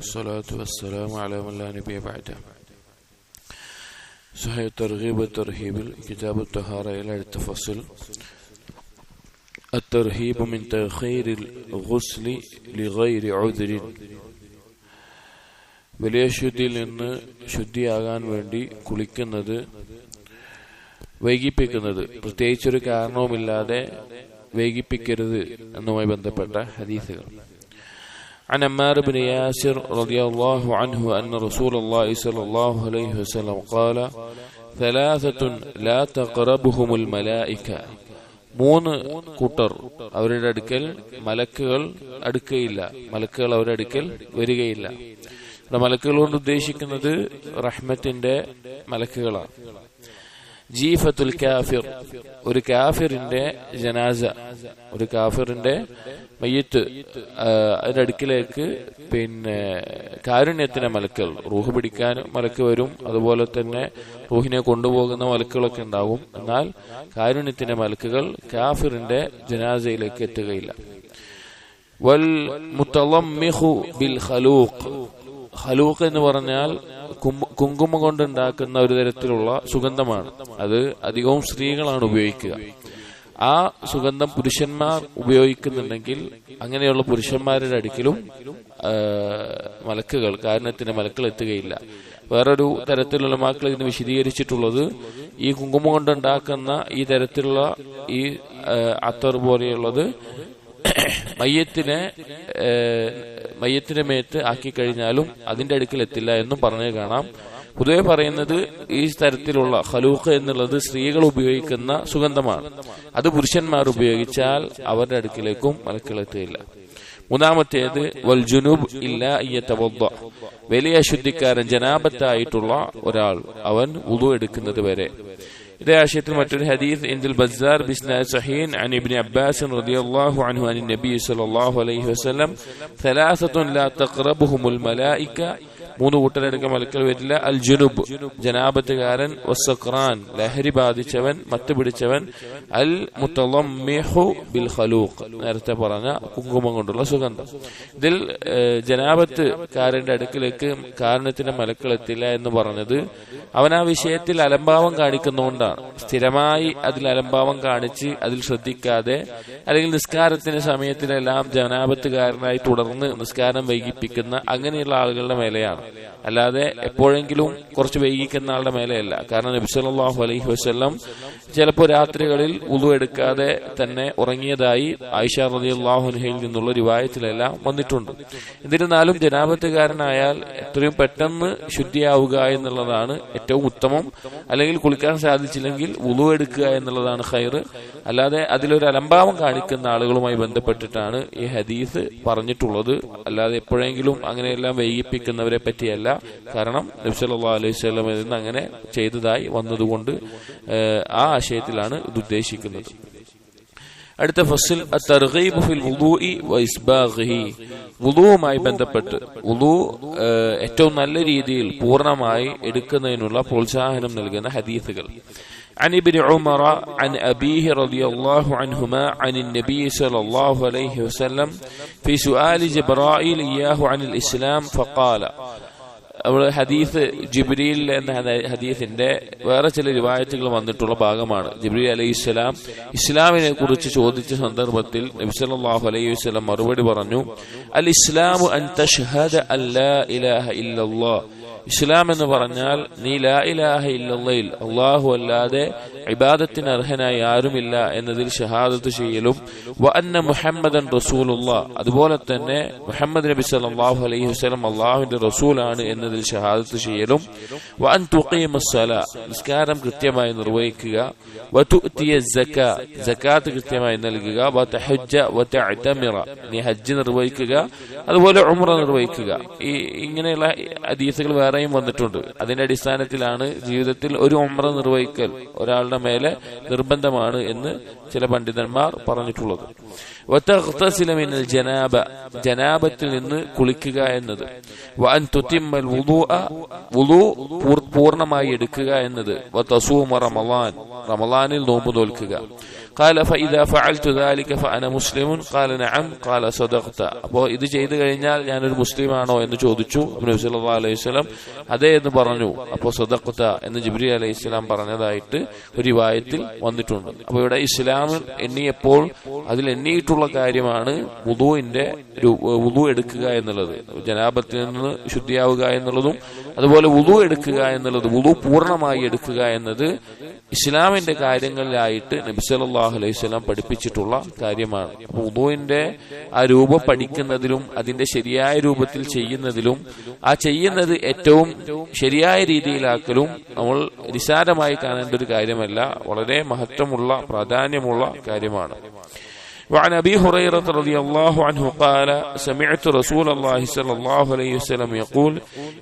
والصلاة والسلام على من لا نبي بعده صحيح الترغيب والترهيب كتاب الطهارة إلى التفصيل الترهيب من تأخير الغسل لغير عذر വലിയ ശുദ്ധിയിൽ നിന്ന് ശുദ്ധിയാകാൻ വേണ്ടി കുളിക്കുന്നത് വൈകിപ്പിക്കുന്നത് പ്രത്യേകിച്ചൊരു കാരണവുമില്ലാതെ വൈകിപ്പിക്കരുത് എന്നുമായി ബന്ധപ്പെട്ട ഹദീസുകൾ عن عمار بن ياسر رضي الله عنه أن رسول الله صلى الله عليه وسلم قال ثلاثة لا تقربهم الملائكة മൂന്ന് കൂട്ടർ അവരുടെ അടുക്കൽ മലക്കുകൾ അടുക്കയില്ല മലക്കുകൾ അവരുടെ അടുക്കൽ വരികയില്ല ഇവിടെ മലക്കുകൾ കൊണ്ട് ഉദ്ദേശിക്കുന്നത് റഹ്മത്തിന്റെ മലക്കുകളാണ് ജീഫത്തുൽ കാഫിർ. ഒരു കാഫിറിന്റെ ജനാസ. ഒരു കാഫിറിന്റെ മയ്യത്ത്. അതിന്റെ അടുക്കിലേക്ക് പിന്നെ കാരുണ്യത്തിന്റെ മലക്കൾ. റൂഹ് പിടിക്കാൻ മലക്ക് വരും. അതുപോലെ തന്നെ റൂഹിനെ കൊണ്ടുപോകുന്ന മലക്കുകളൊക്കെ ഉണ്ടാകും എന്നാൽ കാരുണ്യത്തിന്റെ മലക്കുകൾ കാഫിറിന്റെ ജനാസയിലേക്ക് എത്തുകയില്ല. വൽ ബിൽ ഖലൂഖ്. ഖലൂഖ് എന്ന് പറഞ്ഞാൽ കുങ്കുമം കൊണ്ടുണ്ടാക്കുന്ന ഒരു തരത്തിലുള്ള സുഗന്ധമാണ്. അത് അധികവും സ്ത്രീകളാണ് ഉപയോഗിക്കുക. ആ സുഗന്ധം പുരുഷന്മാർ ഉപയോഗിക്കുന്നുണ്ടെങ്കിൽ അങ്ങനെയുള്ള പുരുഷന്മാരുടെ അടുക്കിലും മലക്കുകൾ കാരണത്തിന്റെ മലക്കൾ എത്തുകയില്ല. വേറൊരു തരത്തിലുള്ള മക്കൾ ഇതിന് വിശദീകരിച്ചിട്ടുള്ളത് ഈ കുങ്കുമം കൊണ്ടുണ്ടാക്കുന്ന ഈ തരത്തിലുള്ള ഈ അത്തർ പോലെയുള്ളത് മയ്യത്തിനെ മയ്യത്തിന്റെ മേത്ത് ആക്കി കഴിഞ്ഞാലും അതിന്റെ അടുക്കൽ എത്തില്ല എന്നും പറഞ്ഞു കാണാം. പൊതുവെ പറയുന്നത് ഈ തരത്തിലുള്ള ഹലൂഖ് എന്നുള്ളത് സ്ത്രീകൾ ഉപയോഗിക്കുന്ന സുഗന്ധമാണ്. അത് പുരുഷന്മാർ ഉപയോഗിച്ചാൽ അവരുടെ അടുക്കിലേക്കും മലക്കളെത്തുകയില്ല മൂന്നാമത്തേത് വൽ ജുനൂബ് ഇല്ല ഇയ്യത്തവദ്ദ വലിയ അശുദ്ധിക്കാരൻ ജനാപത്തായിട്ടുള്ള ഒരാൾ അവൻ ഉതു എടുക്കുന്നത് വരെ. لا شتمة الحديث عند البزار بإسناد صحيح عن ابن عباس رضي الله عنه عن النبي صلى الله عليه وسلم ثلاثة لا تقربهم الملائكة മൂന്ന് കൂട്ടരെടുക്ക മലക്കൽ വരില്ല. അൽ ജുനുബ് ജനാപത്തുകാരൻ വസഖ്റാൻ ലഹരി ബാധിച്ചവൻ മത്ത് പിടിച്ചവൻ അൽ മുത്തലമ്മിഹു ബിൽ ഖലൂഖ്. നേരത്തെ പറഞ്ഞ കുങ്കുമം കൊണ്ടുള്ള സുഗന്ധം. ഇതിൽ ജനാപത്തുകാരന്റെ അടുക്കിലേക്ക് കാരണത്തിന്റെ മലക്കൾ എത്തില്ല എന്ന് പറഞ്ഞത് അവൻ ആ വിഷയത്തിൽ അലംഭാവം കാണിക്കുന്നതുകൊണ്ടാണ്. സ്ഥിരമായി അതിൽ അലംഭാവം കാണിച്ച് അതിൽ ശ്രദ്ധിക്കാതെ അല്ലെങ്കിൽ നിസ്കാരത്തിന്റെ സമയത്തിലെല്ലാം ജനാപത്തുകാരനായി തുടർന്ന് നിസ്കാരം വൈകിപ്പിക്കുന്ന അങ്ങനെയുള്ള ആളുകളുടെ മേലെയാണ്. അല്ലാതെ എപ്പോഴെങ്കിലും കുറച്ച് വൈകിക്കുന്ന ആളുടെ മേലെയല്ല. കാരണം നബിസല്ലാഹു അലൈഹി വസ്ല്ലം ചിലപ്പോൾ രാത്രികളിൽ ഉളു എടുക്കാതെ തന്നെ ഉറങ്ങിയതായി ആയിഷ റതി അള്ളാഹുനഹയിൽ നിന്നുള്ള രൂപായത്തിലെല്ലാം വന്നിട്ടുണ്ട്. എന്നിരുന്നാലും ജനാപത്തുകാരനായാൽ എത്രയും പെട്ടെന്ന് ശുദ്ധിയാവുക എന്നുള്ളതാണ് ഏറ്റവും ഉത്തമം. അല്ലെങ്കിൽ കുളിക്കാൻ സാധിച്ചില്ലെങ്കിൽ ഉളു എടുക്കുക എന്നുള്ളതാണ് ഖൈർ. അല്ലാതെ അതിലൊരു അലംഭാവം കാണിക്കുന്ന ആളുകളുമായി ബന്ധപ്പെട്ടിട്ടാണ് ഈ ഹദീസ് പറഞ്ഞിട്ടുള്ളത്. അല്ലാതെ എപ്പോഴെങ്കിലും അങ്ങനെയെല്ലാം വൈകിപ്പിക്കുന്നവരെ പറ്റിയല്ല കാരണം നബ്സല്ലാ അലൈഹി സ്വലമിൽ നിന്ന് അങ്ങനെ ചെയ്തതായി വന്നതുകൊണ്ട് ആ ആശയത്തിലാണ് ഇത് ഉദ്ദേശിക്കുന്നത് അടുത്ത ഫസിൽ ഫിൽ വുളൂഇ വഇസ്ബാഗിഹി വുളൂവുമായി ബന്ധപ്പെട്ട് വുളൂ ഏറ്റവും നല്ല രീതിയിൽ പൂർണ്ണമായി എടുക്കുന്നതിനുള്ള പ്രോത്സാഹനം നൽകുന്ന ഹദീസുകൾ عن ابن عمر عن أبيه رضي الله عنهما عن النبي صلى الله عليه وسلم في سؤال جبرائيل إياه عن الإسلام فقال അവിടെ ഹദീസ് ജിബ്രീൽ എന്ന ഹദീസിന്റെ വേറെ ചില രൂപായത്തുകൾ വന്നിട്ടുള്ള ഭാഗമാണ്. ജിബ്രീൽ അലൈഹി ഇസ്ലാം ഇസ്ലാമിനെ കുറിച്ച് ചോദിച്ച സന്ദർഭത്തിൽ നബിസലാഹു അലൈഹി വസ്ലം മറുപടി പറഞ്ഞു അൽ ഇസ്ലാമു അൻ തഷ്ഹദ ഇസ്ലാം എന്ന് പറഞ്ഞാൽ നീ ലാ ഇലാഹ ഇല്ലയിൽ അള്ളാഹു അല്ലാതെ ഇബാദത്തിന് അർഹനായി ആരുമില്ല എന്നതിൽ ഷഹാദത്ത് ചെയ്യലും. വ അന്ന മുഹമ്മദൻ റസൂലുള്ള. അതുപോലെ തന്നെ മുഹമ്മദ് നബി സല്ലല്ലാഹു അലൈഹി വസല്ലം അള്ളാഹുവിന്റെ റസൂലാണ് എന്നതിൽ ഷഹാദത്ത് ചെയ്യലും. വ അൻ നിസ്കാരം കൃത്യമായി നിർവഹിക്കുക. വ സകാത്ത് കൃത്യമായി നൽകുക. വ തഹജ്ജ വ തഅതമിറ. നീ ഹജ്ജ് നിർവഹിക്കുക. അതുപോലെ ഉംറ നിർവഹിക്കുക. ഈ ഇങ്ങനെയുള്ള ഹദീസുകൾ വേറെയും വന്നിട്ടുണ്ട്. അതിന്റെ അടിസ്ഥാനത്തിലാണ് ജീവിതത്തിൽ ഒരു ഉംറ നിർവഹിക്കൽ. ഒരാൾ ഒരാളുടെ മേലെ നിർബന്ധമാണ് എന്ന് ചില പണ്ഡിതന്മാർ പറഞ്ഞിട്ടുള്ളത്. വതഗ്തസില മിനൽ ജനാബ ജനാബത്തിൽ നിന്ന് കുളിക്കുക എന്നത്. വൻ തുത്തിമ്മൽ പൂർണമായി എടുക്കുക എന്നത്. വതസൂമ റമളാൻ റമളാനിൽ നോമ്പ് നോൽക്കുക قال فإذا فعلت ذلك فأنا مسلم قال نعم قال صدقت അപ്പോൾ ഇത് ചെയ്തു കഴിഞ്ഞാൽ ഞാനൊരു മുസ്ലിമാണോ എന്ന് ചോദിച്ചു നബി സല്ലല്ലാഹു അലൈഹി വസല്ലം അതേ എന്ന് പറഞ്ഞു അപ്പോൾ സദഖത എന്ന് ജിബ്രി അലൈഹി സ്വലാം പറഞ്ഞതായിട്ട് ഒരു റിവായത്തിൽ വന്നിട്ടുണ്ട് അപ്പോൾ ഇവിടെ ഇസ്ലാം എണ്ണിയപ്പോൾ അതിൽ എണ്ണിയിട്ടുള്ള കാര്യമാണ് വുദുവിന്റെ വുദു എടുക്കുക എന്നുള്ളത് ജനാബത്തിൽ നിന്ന് ശുദ്ധിയാവുക എന്നുള്ളതും അതുപോലെ വുദു എടുക്കുക എന്നുള്ളത് വുദു പൂർണ്ണമായി എടുക്കുക എന്നത് ഇസ്ലാമിന്റെ കാര്യങ്ങളിലായിട്ട് നബി സല്ലല്ലാഹു അലൈഹി വസല്ലം പഠിപ്പിച്ചിട്ടുള്ള കാര്യമാണ് അപ്പോൾ വുദുവിന്റെ ആ രൂപം പഠിക്കുന്നതിലും അതിന്റെ ശരിയായ രൂപത്തിൽ ചെയ്യുന്നതിലും ആ ചെയ്യുന്നത് ഏറ്റവും ശരിയായ രീതിയിലാക്കലും നമ്മൾ നിസാരമായി കാണേണ്ട ഒരു കാര്യമല്ല വളരെ മഹത്വമുള്ള പ്രാധാന്യമുള്ള കാര്യമാണ് وعن ابي هريره رضي الله عنه قال سمعت رسول الله صلى الله عليه وسلم يقول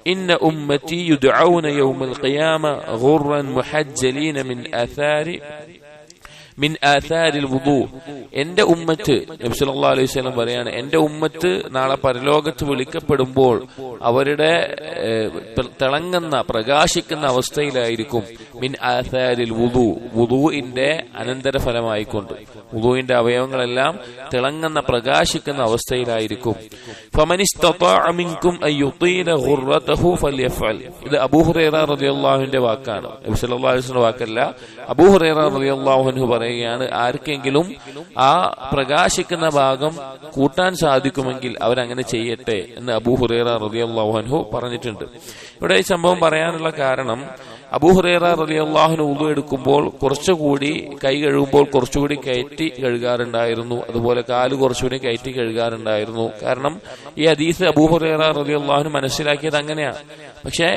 ان امتي يدعون يوم القيامه غرا محجلين من اثار മിൻ ആഥാരിൽ വുദു. എന്റെ ഉമ്മത്ത് നബി സല്ലല്ലാഹു അലൈഹി വസല്ലം പറയാണ് എന്റെ ഉമ്മത്ത് നാളെ പരലോകത്ത് വിളിക്കപ്പെടുമ്പോൾ അവരുടെ തിളങ്ങുന്ന പ്രകാശിക്കുന്ന അവസ്ഥയിലായിരിക്കും മിൻ ആസാരിൽ വുദു. വുദുവിന്റെ അനന്തരഫലമായിക്കൊണ്ട്. വുദുവിന്റെ അവയവങ്ങളെല്ലാം തിളങ്ങുന്ന പ്രകാശിക്കുന്ന അവസ്ഥയിലായിരിക്കും. ഇത് അബൂഹുറേറിന്റെ വാക്കാണ്. നബി സല്ലല്ലാഹു അലൈഹി വസല്ലം വാക്കല്ല. അബൂഹുറേറിയാഹു പറഞ്ഞു പറയുകയാണ് ആർക്കെങ്കിലും ആ പ്രകാശിക്കുന്ന ഭാഗം കൂട്ടാൻ സാധിക്കുമെങ്കിൽ അവരങ്ങനെ ചെയ്യട്ടെ എന്ന് അബൂഹുറൈറ റളിയല്ലാഹു അൻഹു പറഞ്ഞിട്ടുണ്ട്. ഇവിടെ ഈ സംഭവം പറയാനുള്ള കാരണം അബൂഹുറൈറ റളിയല്ലാഹുവിന് ഉളു എടുക്കുമ്പോൾ കുറച്ചുകൂടി കൈ കഴുകുമ്പോൾ കുറച്ചുകൂടി കയറ്റി കഴുകാറുണ്ടായിരുന്നു. അതുപോലെ കാൽ കുറച്ചുകൂടി കയറ്റി കഴുകാറുണ്ടായിരുന്നു. കാരണം ഈ ഹദീസ് അബൂഹുറൈറ റളിയല്ലാഹുവിന് മനസ്സിലാക്കിയത് അങ്ങനെയാണ്. പക്ഷേ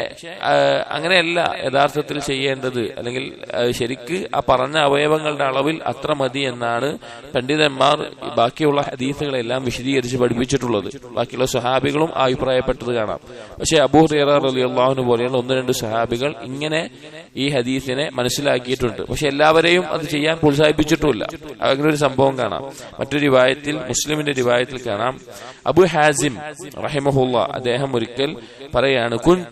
അങ്ങനെയല്ല യഥാർത്ഥത്തിൽ ചെയ്യേണ്ടത്. അല്ലെങ്കിൽ ശരിക്ക് ആ പറഞ്ഞ അവയവങ്ങളുടെ അളവിൽ അത്ര മതി എന്നാണ് പണ്ഡിതന്മാർ ബാക്കിയുള്ള ഹദീസുകളെല്ലാം വിശദീകരിച്ച് പഠിപ്പിച്ചിട്ടുള്ളത്. ബാക്കിയുള്ള സഹാബികളും അഭിപ്രായപ്പെട്ടത് കാണാം. പക്ഷേ അബൂഹുറൈറ റളിയല്ലാഹുവിന് പോലെയുള്ള ഒന്ന് രണ്ട് സഹാബികൾ ഇങ്ങനെ ഈ ഹദീസിനെ മനസ്സിലാക്കിയിട്ടുണ്ട്. പക്ഷെ എല്ലാവരെയും അത് ചെയ്യാൻ പ്രോത്സാഹിപ്പിച്ചിട്ടുമില്ല. അങ്ങനെ ഒരു സംഭവം കാണാം. മറ്റൊരു രൂപായത്തിൽ മുസ്ലിമിന്റെ രൂപായത്തിൽ കാണാം. അബു ഹാസിം റഹിമഹുല്ല അദ്ദേഹം ഒരിക്കൽ പറയാണ് കുൻതു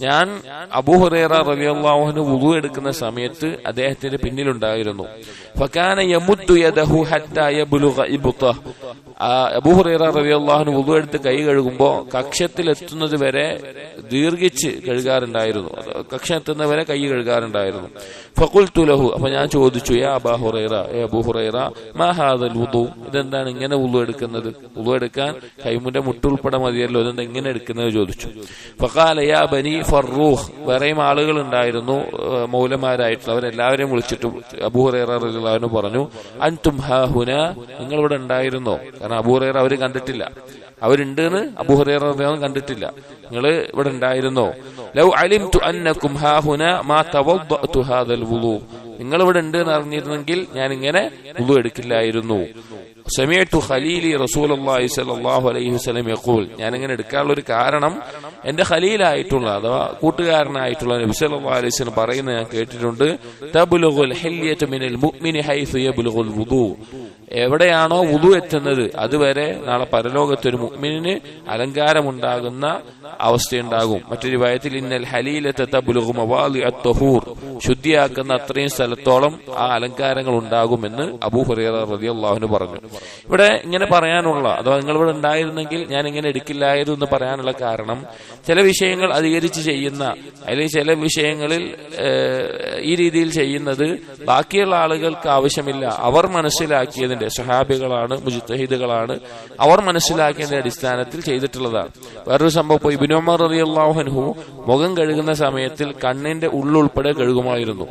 ഞാൻ അബൂ ഹുറൈറ റളിയല്ലാഹു അൻഹു വുളു എടുക്കുന്ന സമയത്ത് അദ്ദേഹത്തിന്റെ പിന്നിലുണ്ടായിരുന്നു. റളിയല്ലാഹു അൻഹു വുളു എടുത്ത് കൈ കഴുകുമ്പോൾ കക്ഷത്തിൽ എത്തുന്നത് വരെ ദീർഘിച്ച് കഴുകാറുണ്ടായിരുന്നു. അത് കക്ഷം എത്തുന്നത് വരെ കൈ കഴുകാറുണ്ടായിരുന്നു. ഫഖുൽതു ലഹു അപ്പൊ ഞാൻ ചോദിച്ചു ഏ അബൂ ഹുറൈറ മാ ഹാദൽ വുദു? ഇതെന്താണ് ഇങ്ങനെ വുളു എടുക്കുന്നത്? വുളു എടുക്കാൻ കൈമുന്റെ മുട്ടുൾപ്പെടെ മതിയല്ലോ ഇതെന്താ എങ്ങനെ എടുക്കുന്നത് ചോദിച്ചു. ഫഖാല യാ ബനി ഫറൂഖ് വേറെയും ആളുകൾ ഉണ്ടായിരുന്നു മൗലമാരായിട്ടുള്ള അവരെല്ലാവരെയും വിളിച്ചിട്ട് അബൂ ഹുറൈറ റളിയല്ലാഹു അൻഹു പറഞ്ഞു അൻതും ഹാ ഹുന നിങ്ങൾ ഇവിടെ ഉണ്ടായിരുന്നോ? കാരണം അബൂ ഹുറൈറ അവർ കണ്ടിട്ടില്ല. അവരുണ്ട് എന്ന് അബൂ ഹുറൈറ റളിയല്ലാഹു കണ്ടിട്ടില്ല. നിങ്ങൾ ഇവിടെ ഉണ്ടായിരുന്നോ? ലൗ അലിംതു അന്നകും അന്നക്കും ഹാഹുന മാ തവദ്ദഅതു ഹാദൽ വുളു. നിങ്ങൾ ഇവിടെ ഉണ്ട് എന്ന് അറിഞ്ഞിരുന്നെങ്കിൽ ഞാൻ ഇങ്ങനെ വുളു എടുക്കില്ലായിരുന്നു. സമയത്തു ഖലീലി റസൂലുള്ളാഹി സ്വല്ലല്ലാഹു അലൈഹി യഖൂൽ. ഞാൻ ഇങ്ങനെ എടുക്കാനുള്ള ഒരു കാരണം എന്റെ ഖലീലായിട്ടുള്ള അഥവാ കൂട്ടുകാരനായിട്ടുള്ള നബി സല്ലല്ലാഹു അലൈഹി വസല്ലം പറയുന്നത് ഞാൻ കേട്ടിട്ടുണ്ട് മിനൽ മുഅ്മിനി എവിടെയാണോ വുദു എത്തുന്നത് അതുവരെ നാളെ പരലോകത്തൊരു മുഅ്മിനിന് അലങ്കാരമുണ്ടാകുന്ന അവസ്ഥയുണ്ടാകും. മറ്റൊരു വയത്തിൽ ഇന്നൽ ഹലീലത്തെ ശുദ്ധിയാക്കുന്ന അത്രയും സ്ഥലത്തോളം ആ അലങ്കാരങ്ങൾ ഉണ്ടാകുമെന്ന് അബൂ ഹുറൈറ റളിയല്ലാഹു പറഞ്ഞു. ഇവിടെ ഇങ്ങനെ പറയാനുള്ള അഥവാ നിങ്ങൾ ഇവിടെ ഉണ്ടായിരുന്നെങ്കിൽ ഞാൻ ഇങ്ങനെ എടുക്കില്ലായിരുന്നു എന്ന് പറയാനുള്ള കാരണം ചില വിഷയങ്ങൾ അധികരിച്ച് ചെയ്യുന്ന അല്ലെങ്കിൽ ചില വിഷയങ്ങളിൽ ഈ രീതിയിൽ ചെയ്യുന്നത് ബാക്കിയുള്ള ആളുകൾക്ക് ആവശ്യമില്ല. അവർ മനസ്സിലാക്കിയതിന്റെ സഹാബികളാണ് മുജിത്തഹിദുകളാണ് അവർ മനസ്സിലാക്കിയതിന്റെ അടിസ്ഥാനത്തിൽ ചെയ്തിട്ടുള്ളതാണ്. വേറൊരു സംഭവം ഇപ്പോൾ ഇബിനു ഉമർ റളിയല്ലാഹു അൻഹു മുഖം കഴുകുന്ന സമയത്തിൽ കണ്ണിന്റെ ഉള്ളുൾപ്പെടെ കഴുകുമായിരുന്നു.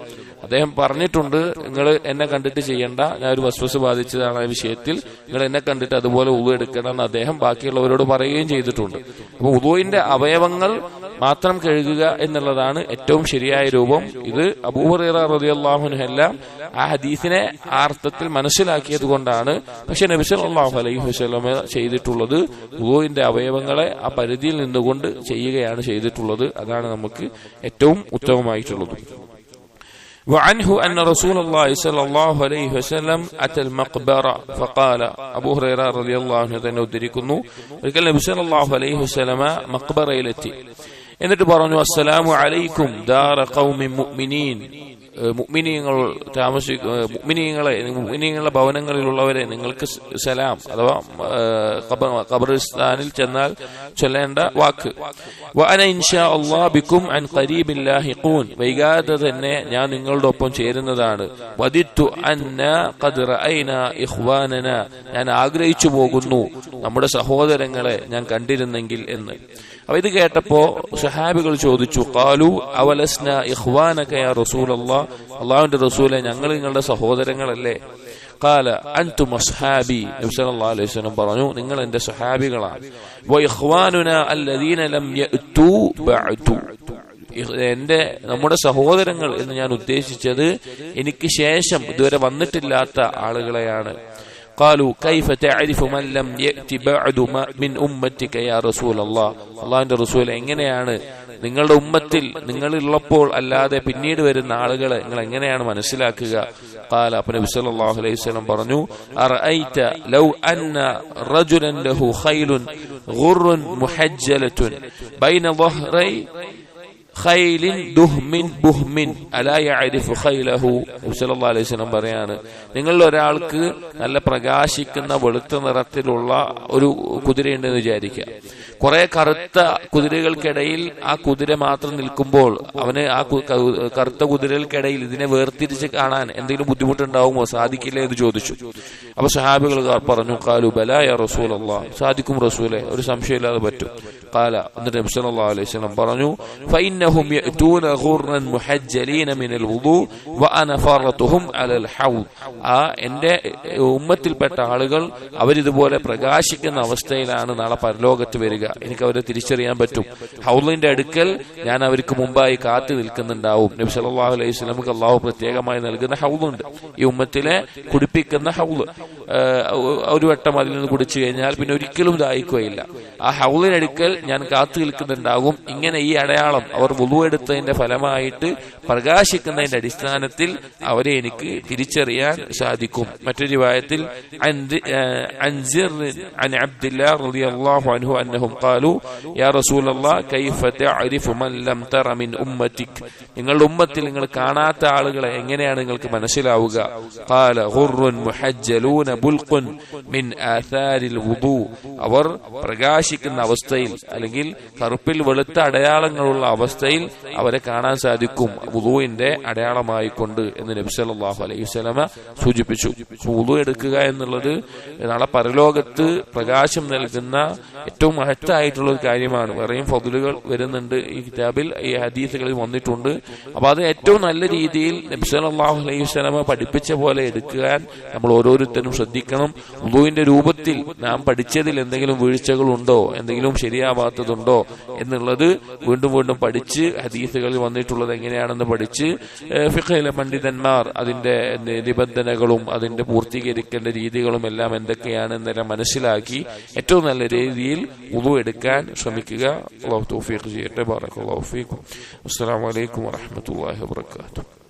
അദ്ദേഹം പറഞ്ഞിട്ടുണ്ട് നിങ്ങൾ എന്നെ കണ്ടിട്ട് ചെയ്യേണ്ട ഞാൻ ഒരു വസ്വസ് ബാധിച്ചതാണ് ആ വിഷയത്തിൽ. നിങ്ങൾ എന്നെ കണ്ടിട്ട് അതുപോലെ ഉളു എടുക്കണം എന്ന് അദ്ദേഹം ബാക്കിയുള്ളവരോട് പറയുകയും ചെയ്തിട്ടുണ്ട്. അപ്പൊ ഉദുവിന്റെ അവയവങ്ങൾ മാത്രം കഴുകുക എന്നുള്ളതാണ് ഏറ്റവും ശരിയായ രൂപം. ഇത് അബൂഹറ റതിയല്ലാഹുനല്ല ആ ഹദീസിനെ ആ അർത്ഥത്തിൽ മനസ്സിലാക്കിയത് കൊണ്ടാണ്. പക്ഷെ നബിസ് അള്ളാഹു അലൈഹി വസ്ലമ ചെയ്തിട്ടുള്ളത് ഉദുവിന്റെ അവയവങ്ങളെ ആ പരിധിയിൽ നിന്നുകൊണ്ട് ചെയ്യുകയാണ് ചെയ്തിട്ടുള്ളത്. അതാണ് നമുക്ക് ഏറ്റവും ഉത്തമമായിട്ടുള്ളത്. وعنه أن رسول الله صلى الله عليه وسلم أتى المقبرة فقال أبو هريرة رضي الله عنه തന്നെ ഉദ്ധരിക്കുന്നു ഒരിക്കൽ നബി സല്ലല്ലാഹു അലൈഹി വസല്ലമ മക്ബറയിലെത്തി എന്നിട്ട് പറഞ്ഞു അസ്സലാമു അലൈക്കും ദാറ ഖൗമി മുഅ്മിനീൻ മുഅ്മിനീങ്ങൾ താമസിക്ക മുഅ്മിനീങ്ങളുടെ ഭവനങ്ങളിലുള്ളവരെ നിങ്ങൾക്ക് സലാം അഥവാ ഖബറിസ്ഥാനിൽ ചെന്നാൽ ചൊല്ലേണ്ട വാക്ക്. വഅന അല്ലാഹ് ബിക്കും അൻ വൈകാതെ തന്നെ ഞാൻ നിങ്ങളുടെ ഒപ്പം ചേരുന്നതാണ്. വദിത്തു അന്ന ഖദ് ഞാൻ ആഗ്രഹിച്ചു പോകുന്നു. നമ്മുടെ സഹോദരങ്ങളെ ഞാൻ കണ്ടിരുന്നെങ്കിൽ എന്ന്. അപ്പൊ ഇത് കേട്ടപ്പോ സഹാബികൾ ചോദിച്ചു കാലു അവലസ്ന ഇഖ്വാനക റസൂൽ അള്ളാ അള്ളാഹുവിന്റെ റസൂലെ ഞങ്ങൾ നിങ്ങളുടെ സഹോദരങ്ങളല്ലേ? കാല അൻതു മസ്ഹാബി നബി സല്ലല്ലാഹു അലൈഹി വസല്ലം പറഞ്ഞു നിങ്ങൾ എന്റെ സഹാബികളാണ്. എന്റെ നമ്മുടെ സഹോദരങ്ങൾ എന്ന് ഞാൻ ഉദ്ദേശിച്ചത് എനിക്ക് ശേഷം ഇതുവരെ വന്നിട്ടില്ലാത്ത ആളുകളെയാണ്. قالوا كيف تعرف من لم يأتي بعد ما من أمتك يا رسول الله അള്ളാഹിന്റെ റസൂൽ എങ്ങനെയാണ് നിങ്ങളുടെ ഉമ്മത്തിൽ നിങ്ങളുള്ളപ്പോൾ അല്ലാതെ പിന്നീട് വരുന്ന ആളുകളെ നിങ്ങൾ എങ്ങനെയാണ് മനസ്സിലാക്കുക قال അപ്പൊ നബി സല്ലല്ലാഹു അലൈഹി വസല്ലം പറഞ്ഞു അറഅയ്ത ലൗ അന്ന റജുലൻ ലഹു ഖൈലുൻ ഗുർറുൻ മുഹജ്ജലത്തുൻ ബൈന ظهري ഖൈലിൻ ദുഹ്മിൻ ബുഹ്മിൻ. അലാ യഅരിഫു ഖൈലഹു. നബി സല്ലല്ലാഹു അലൈഹി വസല്ലം പറയാണ് നിങ്ങളിൽ ഒരാൾക്ക് നല്ല പ്രകാശിക്കുന്ന വെളുത്ത നിറത്തിലുള്ള ഒരു കുതിരയുണ്ടെന്ന് വിചാരിക്കുക. കുറെ കറുത്ത കുതിരകൾക്കിടയിൽ ആ കുതിര മാത്രം നിൽക്കുമ്പോൾ അവന് ആ കറുത്ത കുതിരകൾക്കിടയിൽ ഇതിനെ വേർതിരിച്ച് കാണാൻ എന്തെങ്കിലും ബുദ്ധിമുട്ടുണ്ടാവുമോ? സാധിക്കില്ല? എന്ന് ചോദിച്ചു. അപ്പൊ സഹാബികൾ പറഞ്ഞു കാലു ബലായ റസൂൽ അള്ളാഹ് സാധിക്കും റസൂലെ ഒരു സംശയമില്ലാതെ പറ്റും. കാല എന്നിട്ട് അലൈഹി വസല്ലം പറഞ്ഞു فإنهم يأتون غرا محجلين من الوضوء وأنا فارتهم على الحوض ആ എന്റെ ഉമ്മത്തിൽപ്പെട്ട ആളുകൾ അവരിതുപോലെ പ്രകാശിക്കുന്ന അവസ്ഥയിലാണ് നാളെ പരലോകത്ത് വരിക എനിക്ക് അവരെ തിരിച്ചറിയാൻ പറ്റും ഹൗലിന്റെ അടുക്കൽ ഞാൻ അവർക്ക് മുമ്പായി കാത്തു നിൽക്കുന്നുണ്ടാവും നബി സല്ലല്ലാഹു അലൈഹി വസല്ലമക്ക് അള്ളാഹു പ്രത്യേകമായി നൽകുന്ന ഹൗലുണ്ട് ഈ ഉമ്മത്തിലെ കുടിപ്പിക്കുന്ന ഹൗല് ഒരു വട്ടം അതിൽ നിന്ന് കുടിച്ചു കഴിഞ്ഞാൽ പിന്നെ ഒരിക്കലും ദാഹിക്കുകയില്ല. ആ ഹൗളിനടുക്കൽ ഞാൻ കാത്തു നിൽക്കുന്നുണ്ടാകും. ഇങ്ങനെ ഈ അടയാളം അവർ എടുത്തതിന്റെ ഫലമായിട്ട് പ്രകാശിക്കുന്നതിന്റെ അടിസ്ഥാനത്തിൽ അവരെ എനിക്ക് തിരിച്ചറിയാൻ സാധിക്കും. മറ്റൊരു വായത്തിൽ നിങ്ങളുടെ ഉമ്മത്തിൽ നിങ്ങൾ കാണാത്ത ആളുകളെ എങ്ങനെയാണ് നിങ്ങൾക്ക് മനസ്സിലാവുക? ബുൽഖുൻ മിൻ ആഥാരിൽ വുദു. അവർ പ്രകാശിക്കുന്ന അവസ്ഥയിൽ അല്ലെങ്കിൽ കറുപ്പിൽ വെളുത്ത അടയാളങ്ങളുള്ള അവസ്ഥയിൽ അവരെ കാണാൻ സാധിക്കും വുദുവിന്റെ അടയാളമായി കൊണ്ട് എന്ന് നബി സല്ലല്ലാഹു അലൈഹി വസല്ലമ സൂചിപ്പിച്ചു. വുദു എടുക്കുക എന്നുള്ളത് നാളെ പരലോകത്ത് പ്രകാശം നൽകുന്ന ഏറ്റവും മഹത്തായിട്ടുള്ള ഒരു കാര്യമാണ്. വേറെയും ഫതുലുകൾ വരുന്നുണ്ട് ഈ കിതാബിൽ ഈ ഹദീസുകളിൽ വന്നിട്ടുണ്ട്. അപ്പൊ അത് ഏറ്റവും നല്ല രീതിയിൽ നബി സല്ലല്ലാഹു അലൈഹി വസല്ലമ പഠിപ്പിച്ച പോലെ എടുക്കാൻ നമ്മൾ ഓരോരുത്തരും ശ്രദ്ധിക്കണം. വുളുവിന്റെ രൂപത്തിൽ നാം പഠിച്ചതിൽ എന്തെങ്കിലും വീഴ്ചകൾ ഉണ്ടോ എന്തെങ്കിലും ശരിയാവാത്തതുണ്ടോ? എന്നുള്ളത് വീണ്ടും വീണ്ടും പഠിച്ച് ഹദീസുകളിൽ വന്നിട്ടുള്ളത് എങ്ങനെയാണെന്ന് പഠിച്ച് ഫിഖയിലെ പണ്ഡിതന്മാർ അതിന്റെ നിബന്ധനകളും അതിന്റെ പൂർത്തീകരിക്കേണ്ട രീതികളും എല്ലാം എന്തൊക്കെയാണെന്നെല്ലാം മനസ്സിലാക്കി ഏറ്റവും നല്ല രീതിയിൽ ഉദു എടുക്കാൻ ശ്രമിക്കുക. അള്ളാഹു തൗഫീഖ് ചെയ്യട്ടെ. ബാറക് അള്ളാഹു ഫീഖ് അസ്സലാമു അലൈക്കും വറഹ്മത്തുള്ളാഹി വബറകാതുഹു.